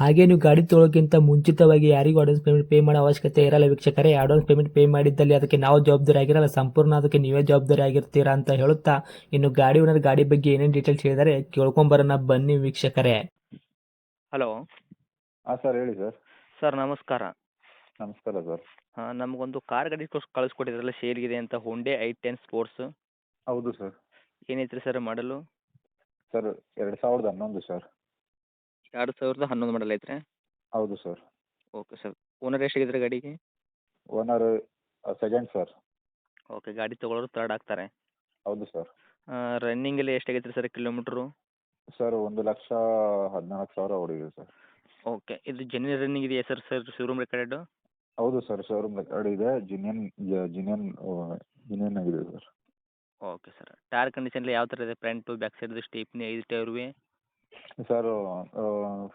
ಹಾಗೆ ನೀವು ಗಾಡಿ ತೊಳೋಕ್ಕಿಂತ ಮುಂಚಿತವಾಗಿ ಯಾರಿಗೂ ಅಡ್ವಾನ್ಸ್ ಪೇಮೆಂಟ್ ಪೇ ಮಾಡೋ ಅವಶ್ಯಕತೆ ಇರಲ್ಲ ವೀಕ್ಷಕರೇ. ಅಡ್ವಾನ್ಸ್ ಪೇಮೆಂಟ್ ಪೇ ಮಾಡಿದ್ದಲ್ಲಿ ಅದಕ್ಕೆ ನಾವು ಜವಾಬ್ದಾರಿ ಆಗಿರಲ್ಲ. ಸಂಪೂರ್ಣ ಅದಕ್ಕೆ ನೀವೇ ಜವಾಬ್ದಾರಿ ಆಗಿರ್ತೀರಾ ಅಂತ ಹೇಳುತ್ತಾ ಇನ್ನು ಗಾಡಿ ಓನರ್ ಗಾಡಿ ಬಗ್ಗೆ ಏನೇನು ಡೀಟೇಲ್ಸ್ ಹೇಳಿದರೆ ಕೇಳ್ಕೊಂಬರೋಣ ಬನ್ನಿ ವೀಕ್ಷಕರೇ. ಹಲೋ ಹಾಂ ಸರ್ ಹೇಳಿ ಸರ್. ಸರ್ ನಮಸ್ಕಾರ. ನಮಸ್ಕಾರ ಸರ್. ಹಾಂ ನಮಗೊಂದು ಕಾರ್ ಗಾಡಿ ಕಳಿಸ್ಕೊಟ್ಟಿದ್ರಲ್ಲ ಕಳಿಸ್ಕೊಟ್ಟಿದ್ರಲ್ಲ ಶೇರ್ಗಿದೆ ಅಂತ ಹುಂಡೆ ಐ ಟೆನ್ ಸ್ಪೋರ್ಟ್ಸ್ ಹೌದು ಸರ್. ಏನೈತ್ರಿ ಸರ್ ಮಾಡಲು? ಸರ್ ಎರಡು ಸಾವಿರದ ಹನ್ನೊಂದು ಸರ್. ಎರಡು ಸಾವಿರದ ಹನ್ನೊಂದು ಮಾಡಲ್ ಐತ್ರಿ? ಹೌದು ಸರ್ ಓಕೆ ಸರ್ ಓನರ್ ಎಷ್ಟಾಗಿದ್ರಿ ಗಾಡಿಗೆ? ಓನರ್ ಸೆಕೆಂಡ್ ಸರ್ ಓಕೆ ಗಾಡಿ ತಗೊಳ್ಳೋರು ತರ್ಡ್ ಆಗ್ತಾರೆ. ಹೌದು ಸರ್ ರನ್ನಿಂಗ್ ಎಲ್ಲ ಎಷ್ಟಾಗೈತ್ರಿ ಸರ್ ಕಿಲೋಮೀಟ್ರು ಸರ್ ಒಂದು ಲಕ್ಷ ಹದಿನಾಲ್ಕು ಸಾವಿರ ಹೊಡಿದೆ ಸರ್ ಓಕೆ ಇದು ಜೆನ್ಯನ್ ರನ್ನಿಂಗ್ ಇದೆಯಾ ಸರ್ ಸರ್ ಶೋರೂಮ್ ರೆಕಾರ್ಡ್ ಹೌದು ಸರ್ ಶೋರೂಮ್ ರೆಕಾರ್ಡ್ ಇದೆ. ಜಿನಿಯನ್ ಜಿನಿಯನ್ ಜಿನಿಯನ್ ಆಗಿದೆ sir okay sir tyre condition ಯಾವ ಥರ ಇದೆ? ಫ್ರಂಟು ಬ್ಯಾಕ್ ಸೈಡ್ದು ಸ್ಟೇಪ್ನಿ ಐದು ಟೈರ್ವೆ ಸರ್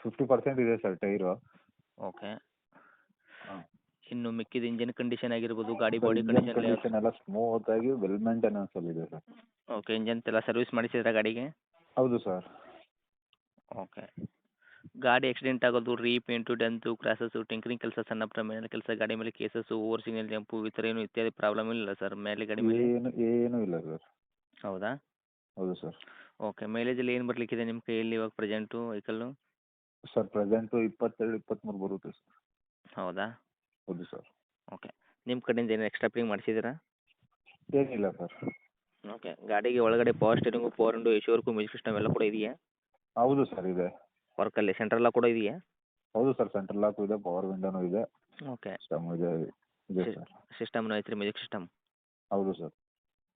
ಫಿಫ್ಟಿ ಪರ್ಸೆಂಟ್ ಇದೆ ಸರ್ ಟೈರು ಓಕೆ. ಇನ್ನು ಮಿಕ್ಕಿದ ಇಂಜಿನ್ ಕಂಡೀಷನ್ ಆಗಿರ್ಬೋದು ಗಾಡಿ ಬಾಡಿ ಕಂಡೀಷನ್ ಎಲ್ಲ ಸ್ಮೂತ್ ಆಗಿ ವೆಲ್ ಮೇಂಟೆನೆನ್ಸ್ ಅಲ್ಲಿ ಇದೆ ಸರ್ ಓಕೆ ಇಂಜಿನ್ ಎಲ್ಲ ಸರ್ವಿಸ್ ಮಾಡಿಸಿದ್ರಾ ಗಾಡಿಗೆ? ಹೌದು ಸರ್ ಓಕೆ ಗಾಡಿ ಆಕ್ಸಿಡೆಂಟ್ ಆಗೋದು ರೀಪೇಂಟು ಡೆಂತು ಕ್ರಾಸಸ್ಸು ಟಿಂಕರಿಂಗ್ ಕೆಲಸ ಸಣ್ಣ ಪ್ರಮಾಣದ ಕೆಲಸ ಗಾಡಿ ಮೇಲೆ ಕೇಸಸ್ಸು ಓವರ್ ಸಿಗ್ನಲ್ ಜಂಪು ಈ ಥರ ಏನು ಇತ್ಯಾದಿ ಪ್ರಾಬ್ಲಮ್ ಇಲ್ಲ ಸರ್ ಮೇಲೆ ಗಾಡಿ ಮೇಲೆ? ಏನು ಏನೂ ಇಲ್ಲ ಸರ್ ಹೌದಾ? ಹೌದು ಸರ್ ಓಕೆ ಮೈಲೇಜಲ್ಲಿ ಏನು ಬರಲಿಕ್ಕಿದೆ ನಿಮ್ಮ ಕೈಯಲ್ಲಿ ಇವಾಗ ಪ್ರೆಸೆಂಟು ವೆಹಿಕಲ್ಲು ಸರ್ ಪ್ರೆಸೆಂಟು ಇಪ್ಪತ್ತೆರಡು ಇಪ್ಪತ್ತ್ಮೂರು ಬರುತ್ತೆ ಸರ್ ಹೌದಾ? ಹೌದು ಸರ್ ಓಕೆ ನಿಮ್ಮ ಕಡೆಯಿಂದ ಏನು ಎಕ್ಸ್ಟ್ರಾ ಪಿಂಗ್ ಮಾಡಿಸಿದ್ದೀರಾ? ಏನಿಲ್ಲ ಸರ್ ಓಕೆ ಗಾಡಿಗೆ ಒಳಗಡೆ ಪವರ್ ಸ್ಟೇರಿಂಗು ಪವರ್ ಎ ಎಶೋರ್ಕು ಮ್ಯೂಸಿಕ್ ಸಿಸ್ಟಮ್ ಎಲ್ಲ ಕೂಡ ಇದೆಯಾ? ಹೌದು ಸರ್ ಇದೆ. ವರ್ಕಲ್ಲಿ ಲಾಕ್ ಕೂಡ ಇದೆಯಾ? ಹೌದು ಸರ್ ಸೆಂಟ್ರಲ್ ಲಾಕು ಇದೆ ಪವರ್ ವಿಂಡೋನು ಇದೆ. ಓಕೆ ಸಿಸ್ಟಮ್ ಇದೆ ಇದೆ. ಸರ್ ಸಿಸ್ಟಮ್ನು ಐತ್ರಿ ಮ್ಯೂಸಿಕ್ ಸಿಸ್ಟಮ್ ಹೌದು ಸರ್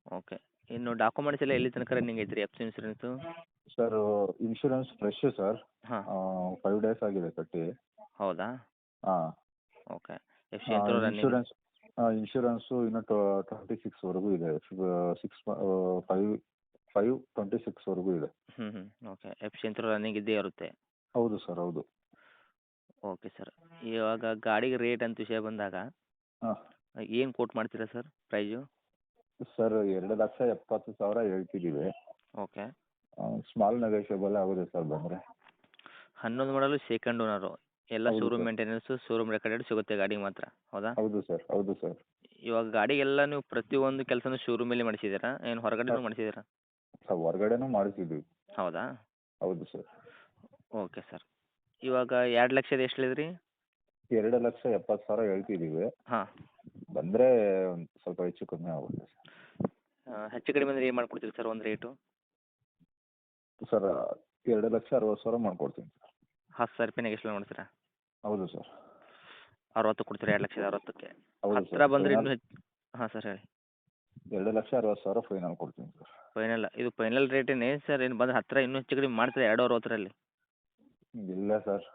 ಓಕೆ ಇನ್ನು ಡಾಕ್ಯುಮೆಂಟ್ಸ್ ಎಲ್ಲ ಎಲ್ಲಿ ತನಕ ರನ್ನಿಂಗ್ ಐತ್ರಿ F C insurance sir insurance fresh sir ಹಾಂ ಫೈವ್ ಡೇಸ್ ಆಗಿದೆ ಕಟ್ಟಿ. ಹೌದಾ? ಹಾಂ. Okay F C running insurance insurance ಇನ್ನು ಟ್ವೆಂಟಿ ಸಿಕ್ಸ್ವರೆಗೂ ಇದೆ. ಸಿಕ್ಸ್ ಫೈವ್ ಫೈವ್ ಟ್ವೆಂಟಿ ಸಿಕ್ಸ್ವರೆಗೂ ಇದೆ. ಹ್ಞೂ ಹ್ಞೂ ಓಕೆ ಎಫ್ ಸಿ ರನ್ನಿಂಗ್ ಇದ್ದೇ ಇರುತ್ತೆ? ಹೌದು ಸರ್ ಹೌದು. ಓಕೆ ಸರ್ ಇವಾಗ ಗಾಡಿಗೆ ರೇಟ್ ಅಂತ ವಿಷಯ ಬಂದಾಗ ಹಾಂ. ಏನು ಕೋಟ್ ಮಾಡ್ತೀರಾ ಸರ್ ಪ್ರೈಸು ಸರ್ ಎರಡು ಲಕ್ಷ ಎಪ್ಪತ್ತು ಸಾವಿರ ಹೇಳ್ತಿದ್ದೀವಿ ಓಕೆ. ಸ್ಮಾಲ್ ನೆಗೋಷಿಯಬಲ್ ಆಗುತ್ತೆ ಸರ್ ಬಂದರೆ. ಹನ್ನೊಂದು ಮಾಡಲು ಸೆಕೆಂಡ್ ಓನರು ಎಲ್ಲ ಹೌದು showroom sir. Maintenance showroom recorded ಸಿಗುತ್ತೆ ಗಾಡಿ ಮಾತ್ರ. ಹೌದಾ? ಹೌದು ಸರ್ ಹೌದು ಸರ್. ಇವಾಗ ಗಾಡಿಗೆಲ್ಲ ನೀವು ಪ್ರತಿಯೊಂದು ಕೆಲಸನೂ ಶೋರೂಮಲ್ಲಿ ಮಾಡಿಸಿದ್ದೀರಾ? ಏನು ಹೊರಗಡೆನೂ. ಮಾಡಿಸಿದ್ದೀರಾ? ಸರ್ ಹೊರಗಡೆನೂ ಮಾಡಿಸಿದ್ವಿ. ಹೌದಾ? ಹೌದು ಸರ್. Okay sir. ಇವಾಗ ಎರಡು ಲಕ್ಷದ ಎಷ್ಟು ಹೇಳಿದ್ರಿ? ಎರಡು ಲಕ್ಷ ಎಪ್ಪತ್ತು ಸಾವಿರ ಹೇಳ್ತಿದ್ದೀವಿ ಹಾಂ. ಬಂದರೆ ಒಂದು ಸ್ವಲ್ಪ ಹೆಚ್ಚು ಕಮ್ಮಿ ಆಗುತ್ತೆ ಹೆಚ್ಚು ಕಡಿಮೆ ಅಂದರೆ ಏನು ಮಾಡ್ಕೊಡ್ತೀರಿ ಸರ್ ಒಂದು ರೇಟು? ಸರ್ ಎರಡು ಲಕ್ಷ ಅರವತ್ತು ಸಾವಿರ ಮಾಡ್ಕೊಡ್ತೀನಿ ಸರ್. ಹತ್ತು ಸಾವಿರ ರೂಪಾಯಿ ಎಷ್ಟು ಮಾಡ್ತೀರಾ ಹೌದು ಸರ್. ಅರವತ್ತು ಕೊಡ್ತೀರಾ ಎರಡು ಲಕ್ಷದ ಅರವತ್ತಕ್ಕೆ? ಹೌದು ಹತ್ತಿರ ಬಂದ್ರೆ ಇನ್ನೂ ಹೆಚ್ಚು ಹಾಂ ಸರ್ ಹೇಳಿ. ಎರಡು ಲಕ್ಷ ಅರವತ್ತು ಸಾವಿರ ಫೈನಲ್ ಕೊಡ್ತೀನಿ ಸರ್. ಫೈನಲ್ ಇದು ಫೈನಲ್ ರೇಟ್ ಏನೇ ಸರ್? ಏನು ಬಂದ್ರೆ ಹತ್ತಿರ ಇನ್ನೂ ಹೆಚ್ಚು ಕಡಿಮೆ ಮಾಡ್ತೀರಾ ಎರಡು ಅರವತ್ತರಲ್ಲಿ? ಇಲ್ಲ ಸರ್.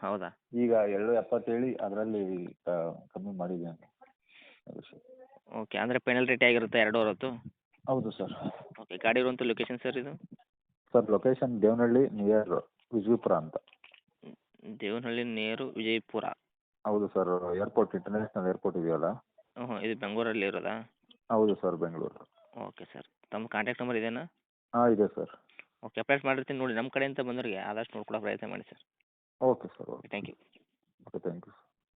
ಹೌದಾ? ಈಗ ಎರಡು ಎಪ್ಪತ್ತು ಹೇಳಿ ಅದರಲ್ಲಿ ಕಮ್ಮಿ ಮಾಡಿದ್ದೇನೆ. ಅದು ಸರ್ ಓಕೆ ಅಂದರೆ ಫೈನಲ್ ರೇಟೇ ಆಗಿರುತ್ತೆ ಎರಡು ಅರವತ್ತು ಹೌದು ಸರ್ ಓಕೆ ಗಾಡಿ ಇರುವಂಥ ಲೊಕೇಶನ್ ಸರ್ ಇದು? Sir location Devanahalli near Vijayapura ಅಂತ. ದೇವನಹಳ್ಳಿ ನೇರು ವಿಜಯಪುರ? ಹೌದು ಸರ್ ಏರ್ಪೋರ್ಟ್ ಇಂಟರ್ನ್ಯಾಷನಲ್ ಏರ್ಪೋರ್ಟ್ ಇದೆಯಲ್ಲ? ಹ್ಞೂ ಇದು ಬೆಂಗಳೂರಲ್ಲಿ ಇರೋದಾ? ಹೌದು ಸರ್ ಬೆಂಗಳೂರು. ಓಕೆ ಸರ್ ತಮ್ಮ ಕಾಂಟ್ಯಾಕ್ಟ್ ನಂಬರ್ ಇದೇನಾ? ಹಾಂ ಇದೆ ಸರ್ ಓಕೆ ಅಪ್ಡೇಟ್ ಮಾಡಿರ್ತೀನಿ ನೋಡಿ ನಮ್ಮ ಕಡೆಯಿಂದ ಬಂದವರಿಗೆ ಆದಷ್ಟು ನೋಡ್ಕೊಳ್ಳೋ ಪ್ರಯತ್ನ ಮಾಡಿ sir okay sir okay thank you okay thank you